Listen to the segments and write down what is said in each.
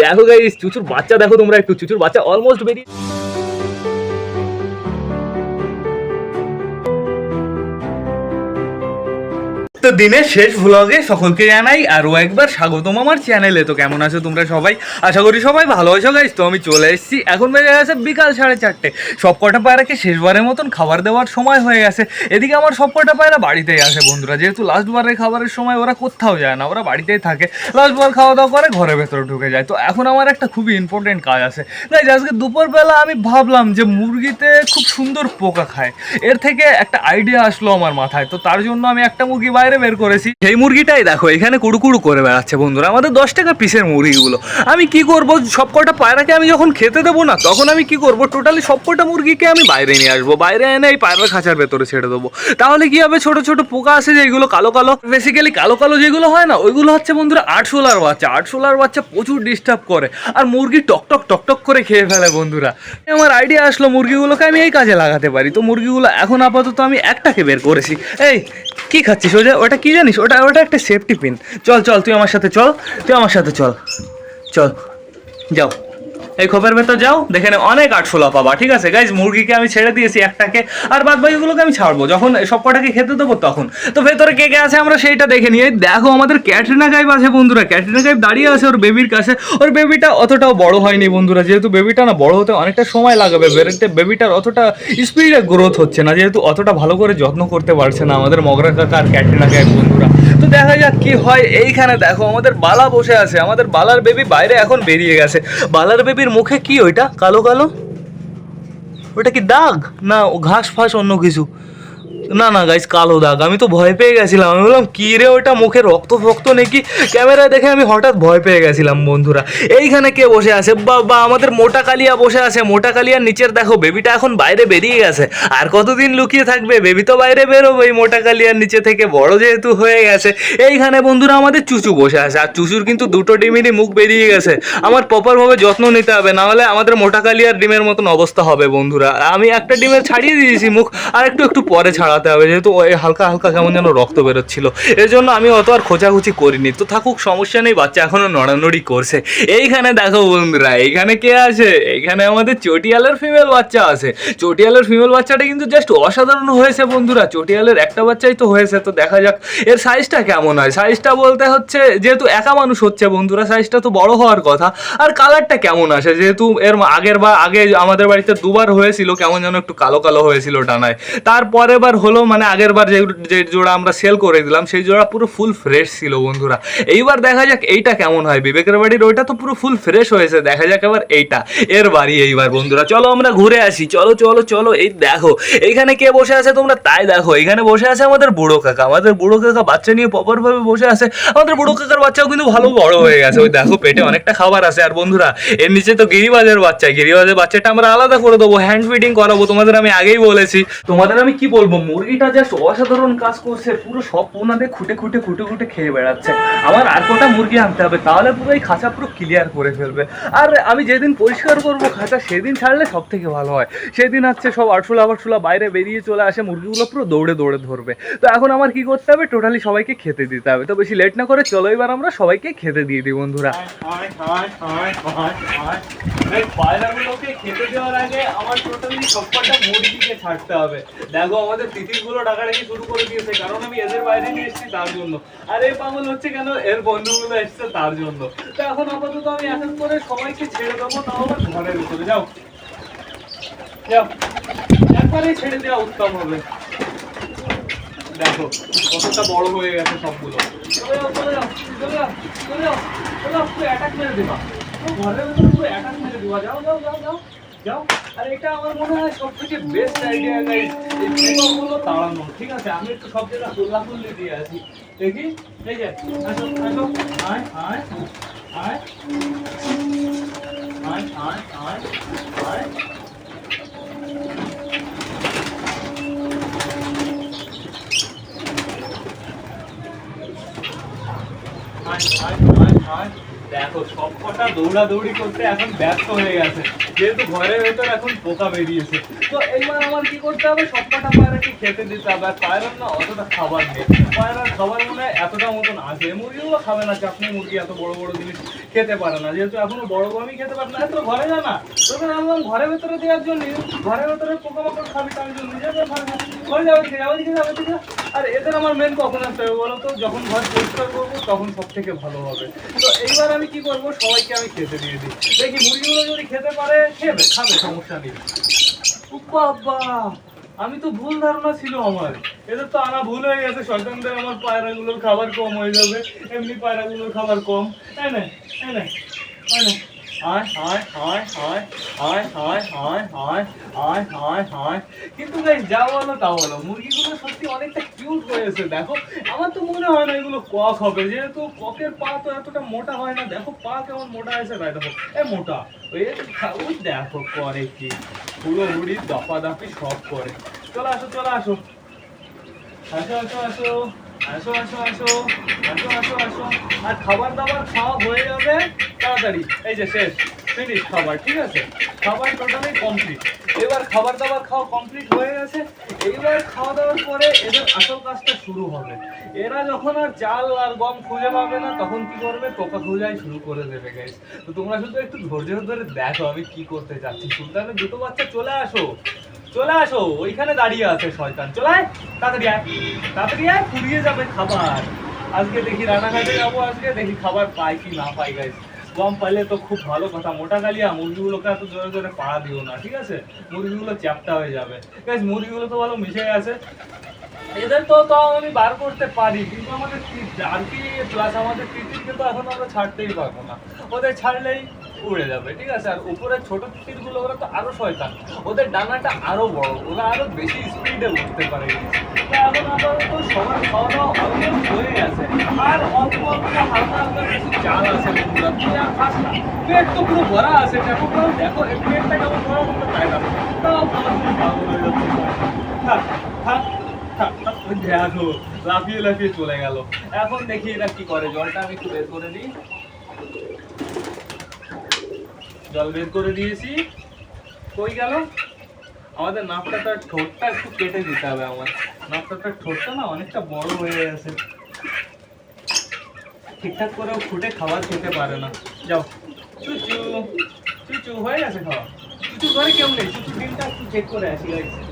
দেখো গাইস চুচুর বাচ্চা দেখো তোমরা একটু। চুচুর বাচ্চা অলমোস্ট বেরিয়ে তো দিনের শেষ ভ্লগে সকলকে জানাই আরও একবার স্বাগতম আমার চ্যানেলে তো কেমন আছো তোমরা সবাই? আশা করি সবাই ভালো আছো গাইস তো আমি চলে এসেছি। এখন বেজে গেছে বিকাল সাড়ে চারটে। সব কটা পায়রাকে শেষবারের মতন খাবার দেওয়ার সময় হয়ে গেছে। এদিকে আমার সব কটা পায়রা বাড়িতেই আসে, বন্ধুরা। যেহেতু লাস্টবারের খাবারের সময় ওরা কোথাও যায় না, ওরা বাড়িতেই থাকে। লাস্টবার খাওয়া দাওয়া করে ঘরের ভেতরে ঢুকে যায়। তো এখন আমার একটা খুবই ইম্পর্টেন্ট কাজ আছে। গাইজ আজকে দুপুরবেলা আমি ভাবলাম যে মুরগিতে খুব সুন্দর পোকা খায়। এর থেকে একটা আইডিয়া আসলো আমার মাথায়। তো তার জন্য আমি একটা মুরগি বাইরে বের করেছি। সেই মুরগিটাই দেখো, এখানে কুড়ুকুড়ু করে বেড়াচ্ছে বন্ধুরা। আমাদের দশ টাকা পিসের মুরগিগুলো। আমি কি করব? সব কটা পায়রাকে আমি যখন খেতে দেবো না, তখন আমি কি করব? টোটালি সব কটা মুরগিকে আমি বাইরে নিয়ে আসব। বাইরে এনে এই পায়রা খাঁচার ভেতরে ছেড়ে দেবো। তাহলে কি হবে? ছোট ছোট পোকা আছে যেগুলো কালো কালো। বেসিক্যালি কালো কালো যেগুলো হয় না, ওইগুলো হচ্ছে বন্ধুরা আটশোলার বাচ্চা। আটশোলার বাচ্চা প্রচুর ডিস্টার্ব করে। আর মুরগি টক টক টক টক করে খেয়ে ফেলে বন্ধুরা। আমার আইডিয়া আসলো মুরগিগুলোকে আমি এই কাজে লাগাতে পারি। তো মুরগিগুলো এখন আপাতত আমি একটাকে বের করেছি। এই কি খাচ্ছিস? ওটা ওটা কি জানিস? ওটা ওটা একটা সেফটি পিন চল চল, তুই আমার সাথে চল, তুই আমার সাথে চল। চল, যাও। এই খোপের ভেতর যাও দেখে নে অনেক আটশোলা পাবা ঠিক আছে? গাইজ মুরগিকে আমি ছেড়ে দিয়েছি একটাকে আর বাদ বাকিগুলোকে আমি ছাড়বো। যখন সব কটাকে খেতে দেবো তখন। তো ভেতরে কে কে আছে আমরা সেইটা দেখে নিই। দেখো আমাদের ক্যাটরিনা গাইব আছে বন্ধুরা। ক্যাটরিনা গাইব দাঁড়িয়ে আছে ওর বেবির কাছে। ওর বেবিটা অতটাও বড় হয়নি বন্ধুরা। যেহেতু বেবিটা না বড় হতে অনেকটা সময় লাগাবে বেরোতে বেবিটার অতটা স্পিডে গ্রোথ হচ্ছে না। যেহেতু অতটা ভালো করে যত্ন করতে পারছে না আমাদের মগরা কাকা আর ক্যাটরিনা গাইব বন্ধুরা। দেখা যাক কি হয় এইখানে। দেখো, আমাদের বালা বসে আছে। আমাদের বালার বেবি বাইরে এখন বেরিয়ে গেছে। বালার বেবির মুখে কি ওইটা? কালো কালো? ওটা কি দাগ? না ঘাস ফাঁস অন্য কিছু। না না গাইস কালো দাগ। আমি তো ভয় পেয়ে গেছিলাম। আমি বললাম, কী রে ওটা মুখে রক্ত ফক্ত নাকি? ক্যামেরায় দেখে আমি হঠাৎ ভয় পেয়ে গেছিলাম, বন্ধুরা। এইখানে কে বসে আছে? বা বা, আমাদের মোটা কালিয়া বসে আছে। মোটা কালিয়ার নিচের দেখো, বেবিটা এখন বাইরে বেরিয়ে গেছে। আর কতদিন লুকিয়ে থাকবে? বেবি তো বাইরে বেরোবে এই মোটা কালিয়ার নিচে থেকে। বড় যেহেতু হয়ে গেছে। এইখানে, বন্ধুরা, আমাদের চুচু বসে আছে। আর চুচুর কিন্তু দুটো ডিমেরই মুখ বেরিয়ে গেছে। আমার প্রপারভাবে যত্ন নিতে হবে। না হলে আমাদের মোটা কালিয়ার ডিমের মতন অবস্থা হবে, বন্ধুরা। আমি একটা ডিমের ছাড়িয়ে দিয়েছি মুখ, আর একটু একটু পরে ছাড়াতে হবে, যেহেতু হালকা হালকা কেমন যেন রক্ত বেরোচ্ছিল। এর জন্য আমি অত আর খোঁচাখুচি করিনি। তো থাকুক, সমস্যা নেই, বাচ্চা এখনও নড়ানড়ি করছে। এইখানে দেখো বন্ধুরা, এইখানে কে আছে? এইখানে আমাদের চটিয়ালের ফিমেল বাচ্চা আছে। চটিয়ালের ফিমেল বাচ্চাটা কিন্তু জাস্ট অসাধারণ হয়েছে বন্ধুরা। চটিয়ালের একটা বাচ্চাই তো হয়েছে, তো দেখা যাক। এর সাইজটা কেমন হয়? সাইজটা বলতে হচ্ছে, যেহেতু একা মানুষ হচ্ছে বন্ধুরা সাইজটা তো বড় হওয়ার কথা। আর কালারটা কেমন আসে? যেহেতু এর আগের বার আগে আমাদের বাড়িতে দুবার হয়েছিল, কেমন যেন একটু কালো কালো হয়েছিল ডানায়। তারপরে বার হলো মানে আগের বার যে জোড়া আমরা সেল করে দিলাম, সেই জোড়া পুরো ফুল ফ্রেশ ছিল বন্ধুরা। এইবার দেখা যাক এইটা কেমন হয়। বিবেকের বাড়ির ওইটা তো পুরো ফুল ফ্রেশ হয়েছে। দেখা যাক এবার এইটা, এর বাড়ি এইবার বন্ধুরা। চলো আমরা ঘুরে আসি। চলো চলো চলো, এই দেখো এইখানে কে বসে আছে তোমরা? তাই দেখো, এখানে বসে আছে আমাদের বুড়ো কাকা। আমাদের বুড়ো কাকা বাচ্চা নিয়ে প্রপার ভাবে বসে আছে। আমাদের বুড়ো কাকার বাচ্চাও কিন্তু ভালো বড় হয়ে গেছে। ওই দেখো, পেটে অনেকটা খাবার আছে। আর বন্ধুরা, এর নিচে তো গিরিবাজের বাচ্চা। গিরিবাজের বাচ্চাটা আমরা আলাদা করে দেবো। হ্যান্ড ফিডিং করাবো। তোমাদের আমি আগেই বলেছি। তোমাদের আমি কি বলব? মুরগিটা জাস্ট অসাধারণ কাজ করছে, পুরো সব পোনাতে খুঁটে খুঁটে খুঁটে খুঁটে খেয়ে বেড়াচ্ছে। আমার আর কটা মুরগি আনতে হবে, তাহলে পুরো এই খাঁচা পুরো ক্লিয়ার করে ফেলবে। আর আমি যেদিন পরিষ্কার করব খাঁচা, সেদিন ছাড়লে সব থেকে ভালো হয়। সেদিন হচ্ছে সব আটশোলা আটশোলা বাইরে বেরিয়ে চলে আসে, মুরগিগুলো পুরো দৌড়ে দৌড়ে ধরবে। তো এখন আমার কি করতে হবে? টোটালি সবাইকে খেতে দিতে হবে। তো বেশি লেট না করে চলো এবার আমরা সবাইকে খেতে দিয়ে দিই, বন্ধুরা। খেতে দেওয়ার আগে আমার মুরগিকে ছাড়তে হবে। দেখো আমাদের তিতিরগুলো ডাকাডাকি শুরু করে দিয়েছে। কারণ আমি এদের বাইরে নিয়ে এসেছি তার জন্য। আর এই পাগল হচ্ছে কেন? এর বন্ধুগুলো এসছে তার জন্য। তো এখন আপাতত আমি এক করে সবাইকে ছেড়ে দেবো তাও আমার ঘরের ভিতরে। যাও। যাও। একবারেই ছেড়ে দেওয়া উত্তম হবে। দেখো, কতটা বড় হয়ে গেছে সবগুলো। চলে যাও চলে যাও চলে যাও চলে যাও, চলে অ্যাটাক মেরে দেবা। ঘরের ভিতরে পুরো অ্যাটাক মেরে দেবা। যাও যাও যাও যাও। যাও। আর এটা আমার মনে হয় সব থেকে বেস্ট আইডিয়া তাড়ানো ঠিক আছে? আমি একটু সব জায়গায় হোল্লা দিয়ে আসি। দেখি? এই যে, আসো আসো। আয় আয়। আয় আয় আয় আয়। দেখো, সব কটা দৌড়াদৌড়ি করতে এখন ব্যস্ত হয়ে গেছে। যেহেতু ঘরের ভেতর এখন পোকা বেরিয়েছে। তো এইবার আমার কি করতে হবে? সব কটা পায়রাকে খেতে দিতে হবে? আর পায়রার না অতটা খাবার নেই। পায়রার খাবার মনে হয় এতটা মতন আছে। মুরগিগুলো খাবে না চাপনি মুরগি এত বড় বড় জিনিস খেতে পারে না। যেহেতু এখনও বড় গমই খেতে পারে না, এত ঘরে যা না। তোকে ঘরের ভেতরে দেওয়ার জন্য ঘরের ভেতরে পোকামাকড় খাবি, তার জন্য নিজের ঘরে যাবে। ঠিক আছে ঠিক আছে? আর এদের আমার মেন কখন আসতে হবে বলো তো যখন ঘর পরিষ্কার করব তখন সব থেকে ভালো হবে। তো এইবার আমি কি করব, সবাইকে আমি খেতে দিয়ে দিই। দেখি মুরগিগুলো যদি খেতে পারে, খেবে, খাবে, সমস্যা নেই। বাবা আমি তো ভুল ধারণা ছিল আমার। এদের তো আনা ভুল হয়ে গেছে, শয়তানদের আমার পায়রাগুলোর খাবার কম হয়ে যাবে। এমনি পায়রাগুলোর খাবার কম। তাই না তাই না। হায় হায় হায় হায় হায় হায় হায় হায় হায় হায় হায় কিন্তু গাইস যা বলো তা বলো মুরগিগুলো সত্যি অনেকটা কিউট হয়েছে দেখো আমার তো মনে হয় না এগুলো কক হবে যেহেতু ককের পা তো এতটা মোটা হয় না দেখো পা কেমন মোটা হয়েছে তাই দেখো এ মোটা ওই দেখো করে কি পুরো হুড়ি দপা দাপি সব করে চলো আসো চলো আসো আসো আসো আসো আসো আসো আসো আসো আসো আসো। আর খাবার দাবার খাওয়া হয়ে যাবে তাড়াতাড়ি। এই যে শেষ ফিনিশ খাবার, ঠিক আছে? খাবার টোটালি কমপ্লিট এবার খাবার দাবার খাওয়া কমপ্লিট হয়ে গেছে। এইবার খাওয়া দাওয়ার পরে এদের আসল কাজটা শুরু হবে। এরা যখন আর চাল আর গম খুঁজে পাবে না, তখন কি করবে? পোকা খোঁজাই শুরু করে দেবে গাইস তো তোমরা শুধু একটু ধৈর্য ধরে দেখো আমি কি করতে যাচ্ছি। সুলতানের দুটো বাচ্চা চলে আসো। চলে আসো, ওইখানে দাঁড়িয়ে আছে শয়তান। চলে আয়, তাড়াতাড়ি আয় তাড়াতাড়ি আয়, ফুরিয়ে যাবে খাবার। আজকে দেখি রানাঘাটে যাব আজকে, দেখি খাবার পাই কি না পাই গাইস কম পাইলে তো খুব ভালো কথা, মোটা কালিয়া মুরগিগুলোকে এত জোরে জোরে পাড়া দিও না, ঠিক আছে? মুরগিগুলো চ্যাপটা হয়ে যাবে। গাইস মুরগিগুলো তো ভালো মিশে গেছে। এদের তো তাও আমি বার করতে পারি, কিন্তু আমাদের জার্কি প্লাস আমাদের তিতিরকে তো এখন আমরা ছাড়তেই পারব না। ওদের ছাড়লেই উড়ে যাবে, ঠিক আছে? আর উপরে ছোট তিতিরগুলো ওরা তো আরও শয়তান। ওদের ডানাটা আরও বড়, ওরা আরও বেশি স্পিডে উঠতে পারে। এখন আপাতত সবার খাওয়া দাওয়া অলমোস্ট হয়ে গেছে আর অল্প অল্প হালকা হালকা কিছু চাল আছে বন্ধুরা। তুই আর পেট তো পুরো ভরা আছে, দেখো দেখো পেটটা কেমন বড় করতে পারে না। তাও খুব পাগল হয়ে যাচ্ছে। থাক থাক। দেখো, লাফিয়ে লাফিয়ে চলে গেল। এখন দেখি এরা কি করে। জলটা আমি একটু বের করে দিই। জল বের করে দিয়েছি। কই গেল? আমাদের নাপটাটার ঠোঁটটা একটু কেটে দিতে হবে আমার। নাপটাটার ঠোঁটটা না অনেকটা বড় হয়ে গেছে। ঠিকঠাক করেও ফুটে খাবার খেতে পারে না। যাও। চুচু চুচু, হয়ে গেছে খাওয়া। চুচু ঘরে কেউ নেই। চুচু ডিমটা একটু চেক করে আসি, guys।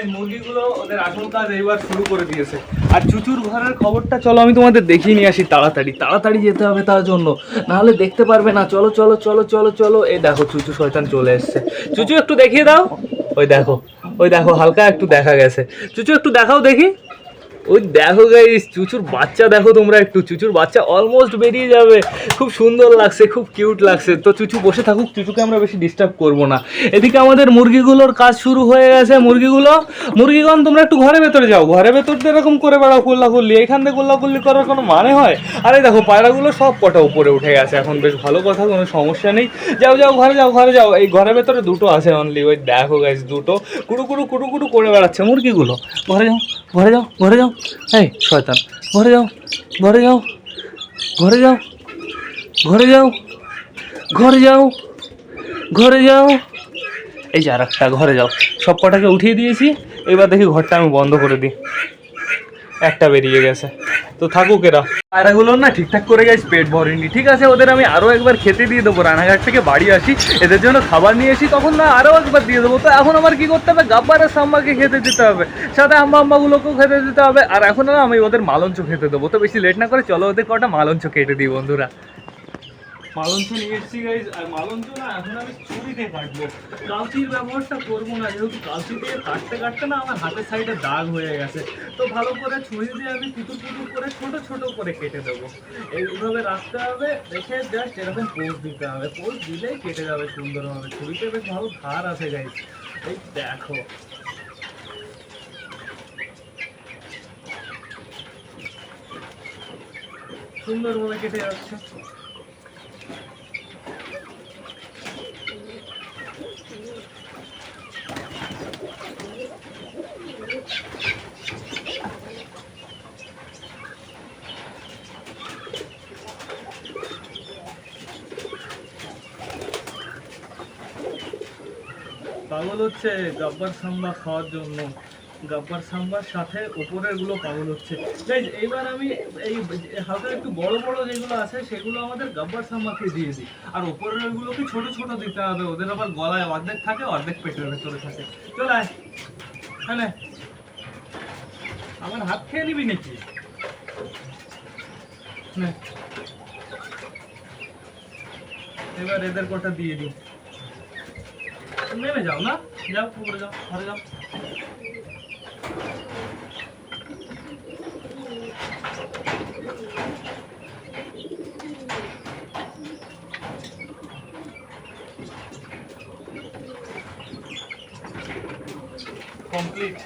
Guys, মুরগিগুলো ওদের আসল কাজ এইবার শুরু করে দিয়েছে। আর চুচুর ঘরের খবরটা চলো আমি তোমাদের দেখিয়ে নিয়ে আসি তাড়াতাড়ি। তাড়াতাড়ি যেতে হবে তার জন্য। নাহলে দেখতে পারবে না। চলো চলো চলো চলো চলো। এই দেখো চুচু শয়তান চলে এসছে। চুচু একটু দেখিয়ে দাও। ওই দেখো ওই দেখো হালকা একটু দেখা গেছে। চুচু একটু দেখাও দেখি। ওই দেখো গাইস চুচুর বাচ্চা দেখো তোমরা একটু, চুচুর বাচ্চা অলমোস্ট বেরিয়ে যাবে। খুব সুন্দর লাগছে, খুব কিউট লাগছে। তো চুচু বসে থাকুক, চুচুকে আমরা বেশি ডিস্টার্ব করব না। এদিকে আমাদের মুরগিগুলোর কাজ শুরু হয়ে গেছে। মুরগিগুলো, মুরগিগণ, তোমরা একটু ঘরে ভেতরে যাও। ঘরে ভেতর এরকম করে বেড়াও কুল্লা কুল্লি এখান থেকে কুল্লা কুল্লি করার কোনো মানে হয়? আরে দেখো, পায়রাগুলো সব কটা উপরে উঠে গেছে। এখন বেশ ভালো কথা, কোনো সমস্যা নেই। যাও যাও, ঘরে যাও ঘরে যাও। এই ঘরের ভেতরে দুটো আছে অনলি ওই দেখো গাইস দুটো। কুড়ু কুড়ু কুড়ু কুড়ু করে বেড়াচ্ছে মুরগিগুলো। ঘরে যাও ঘরে যাও ঘরে যাও। এই, শয়তান, ঘরে যাও ঘরে যাও ঘরে যাও ঘরে যাও ঘরে যাও ঘরে যাও। এই যে আর একটা ঘরে যাও। সব কটাকে উঠিয়ে দিয়েছি, এবার দেখি ঘরটা আমি বন্ধ করে দিই। একটা বেরিয়ে গেছে। তো থাকুক এরা। পায়রাগুলো না ঠিকঠাক করে গেছে পেট ভরেনি। ঠিক আছে, ওদের আমি আরও একবার খেতে দিয়ে দেবো। রানাঘাট থেকে বাড়ি আসি, এদের জন্য খাবার নিয়ে আসি তখন না আরও একবার দিয়ে দেবো। তো এখন আমার কি করতে হবে? গাব্বার সাম্মাকে খেতে দিতে হবে। সাথে আম্মা আম্মাগুলোকেও খেতে দিতে হবে। আর এখন না আমি ওদের মালঞ্চ খেতে দেবো। তো বেশি লেট না করে চলো ওদের কটা মালঞ্চ কেটে দিই বন্ধুরা। মালঞ্চ নিয়ে এসেছি গাইজ আর মালঞ্চ না, এখন আমি ছুরি দিয়ে কাটবো কালচির ব্যবহারটা করব না, যেহেতু কালচি দিয়ে কাটতে কাটতে না আমার হাতের সাইডে দাগ হয়ে গেছে। তো ভালো করে ছুরি দিয়ে আমি পুতুর পুতুর করে, ছোট ছোট করে কেটে দেবো। এইভাবে রাখতে হবে দেখে জাস্ট এরকম পোজ দিতে হবে। পোজ দিলেই কেটে যাবে সুন্দরভাবে। ছুরিতে বেশ ভালো ধার আছে গাইজ এই দেখো। সুন্দরভাবে কেটে যাচ্ছে। পাগল হচ্ছে গাব্বার সাম্বা খাওয়ার জন্য। গাব্বার সাম্বার সাথে উপরেরগুলো পাগল হচ্ছে। এইবার আমি এই হালকা একটু বড় বড় যেগুলো আছে, সেগুলো আমাদের গাব্বার সাম্বাকে দিয়ে দিই। আর ওপরের গুলোকে ছোট ছোট দিতে হবে, ওদের আবার গলায় অর্ধেক থাকে, অর্ধেক পেটের ভেতরে থাকে। চলে আয়। হ্যাঁ আমার হাত খেয়ে নিবি নাকি। এবার এদের কটা দিয়ে দিই। নেমে যাও, না? যাও, উপরে যাও, ঘরে যাও। কমপ্লিট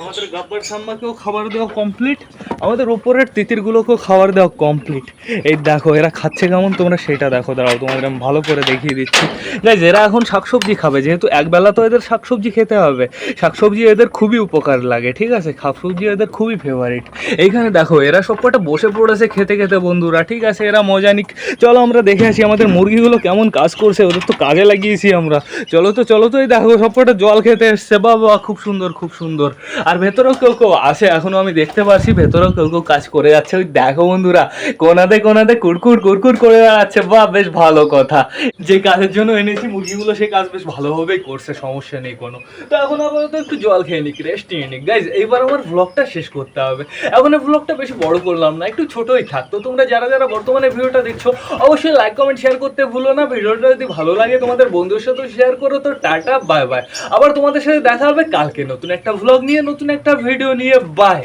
আমাদের গাব্বার সাম্মাকেও খাবার দেওয়া কমপ্লিট আমাদের ওপরের তিতিরগুলোকেও খাবার দেওয়া কমপ্লিট এই দেখো, এরা খাচ্ছে কেমন? তোমরা সেটা দেখো, দাঁড়াও, তোমাদের আমি ভালো করে দেখিয়ে দিচ্ছি। গাইজ এরা এখন শাকসবজি খাবে, যেহেতু একবেলা তো এদের শাকসবজি খেতে হবে। শাকসবজি এদের খুবই উপকার লাগে, ঠিক আছে? শাকসবজি এদের খুবই ফেভারিট এইখানে দেখো, এরা সবকটা বসে পড়েছে খেতে খেতে, বন্ধুরা, ঠিক আছে? এরা মজা নিক। চলো, আমরা দেখে আসি আমাদের মুরগিগুলো কেমন কাজ করছে, ওদের তো কাজে লাগিয়েছি আমরা। চলো তো চলো তো, এই দেখো, সবকটা জল খেতে এসছে। বাবা খুব সুন্দর খুব সুন্দর। আর ভেতরেও কেউ কেউ আসে এখনও আমি দেখতে পাচ্ছি, ভেতরেও কেউ কাজ করে যাচ্ছে। ওই দেখো বন্ধুরা, কোনাতে কোনাতে কুরকুর কুরকুর করে বেড়াচ্ছে। বাহ বেশ ভালো কথা। যে কাজের জন্য এনেছি মুরগিগুলো সেই কাজ বেশ ভালোভাবেই করছে, সমস্যা নেই কোনো। তো এখন আপাতত একটু জল খেয়ে নিক রেস্ট নিয়ে নিক। গাইজ এইবার আমার ব্লগটা শেষ করতে হবে। এখন ব্লগটা বেশি বড় করলাম না, একটু ছোটই থাক। তো তোমরা যারা যারা বর্তমানে ভিডিওটা দেখছ, অবশ্যই লাইক কমেন্ট শেয়ার করতে ভুলো না। ভিডিওটা যদি ভালো লাগে তোমাদের বন্ধুর সাথে শেয়ার করো। তো টাটা বাই বাই আবার তোমাদের সাথে দেখা হবে কালকে নতুন একটা ভ্লগ নিয়ে, নতুন একটা ভিডিও নিয়ে। বাই